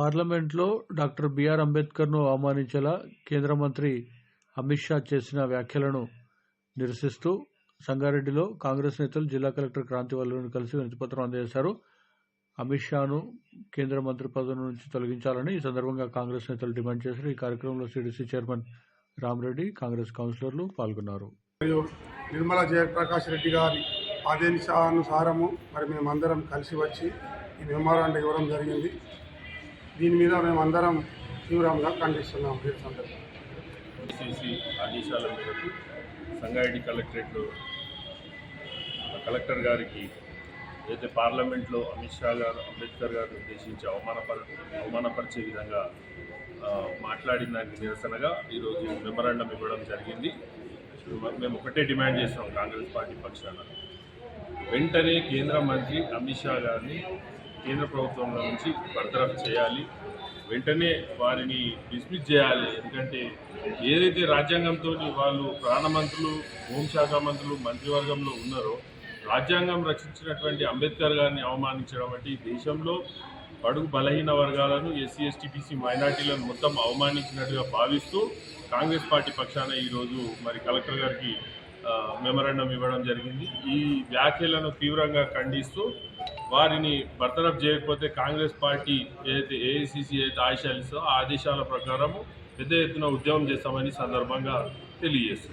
పార్లమెంట్లో doctor BR అంబేద్కర్ను అవమానించేలా కేంద్ర మంత్రి అమిత్ షా చేసిన వ్యాఖ్యలను నిరసిస్తూ సంగారెడ్డిలో కాంగ్రెస్ నేతలు జిల్లా కలెక్టర్ క్రాంతి వల్లును కలిసి వినతిపత్రం అందజేశారు. అమిత్ షాను కేంద్ర మంత్రి పదవి నుంచి తొలగించాలని ఈ సందర్భంగా కాంగ్రెస్ నేతలు డిమాండ్ చేశారు. ఈ కార్యక్రమంలో సిడిసి చైర్మన్ రామరెడ్డి కాంగ్రెస్ కౌన్సిలర్లు పాల్గొన్నారు. మరియు నిర్మలా జయప్రకాష్ రెడ్డి గారి ఆదేశానుసారము మరి మేమందరం కలిసి వచ్చి ఈ మెమోరాండం ఇవ్వడం జరిగింది. దీని మీద మేమందరం తీవ్రంగా ఖండిస్తున్నాం ఈ ఆదేశాల మేరకు సంగారెడ్డి కలెక్టరేట్లో కలెక్టర్ గారికి ఏదైతే పార్లమెంట్లో అమిత్ షా గారు అంబేద్కర్ గారిని ఉద్దేశించి అవమానపర అవమానపరిచే విధంగా మాట్లాడిన దానికి నిరసనగా ఈరోజు మెమరాండం ఇవ్వడం జరిగింది. మేము ఒకటే డిమాండ్ చేస్తాం కాంగ్రెస్ పార్టీ పక్షాన. వెంటనే కేంద్ర మంత్రి అమిత్ షా గారిని కేంద్ర ప్రభుత్వంలో నుంచి బర్తరఫ్ చేయాలి వెంటనే వారిని డిస్మిస్ చేయాలి. ఎందుకంటే ఏదైతే రాజ్యాంగంతో వాళ్ళు ప్రాణమంత్రులు హోంశాఖ మంత్రులు మంత్రివర్గంలో ఉన్నారో రాజ్యాంగం రక్షించినటువంటి అంబేద్కర్ గారిని అవమానించడం అంటే దేశంలో బడుగు బలహీన వర్గాలను ఎస్సీ ఎస్టీపీసీ మైనార్టీలను మొత్తం అవమానించినట్టుగా భావిస్తూ కాంగ్రెస్ పార్టీ పక్షాన ఈరోజు మరి కలెక్టర్ గారికి మెమరాండం ఇవ్వడం జరిగింది. ఈ వ్యాఖ్యలను తీవ్రంగా ఖండిస్తూ వారిని బర్తరఫ్ చేయకపోతే కాంగ్రెస్ పార్టీ ఏదైతే ఏఐసిసి ఏదైతే ఆదేశాలు ఇస్తుందో ఆ ఆదేశాల ప్రకారము పెద్ద ఎత్తున ఉద్యమం చేస్తామని సందర్భంగా తెలియజేస్తుంది.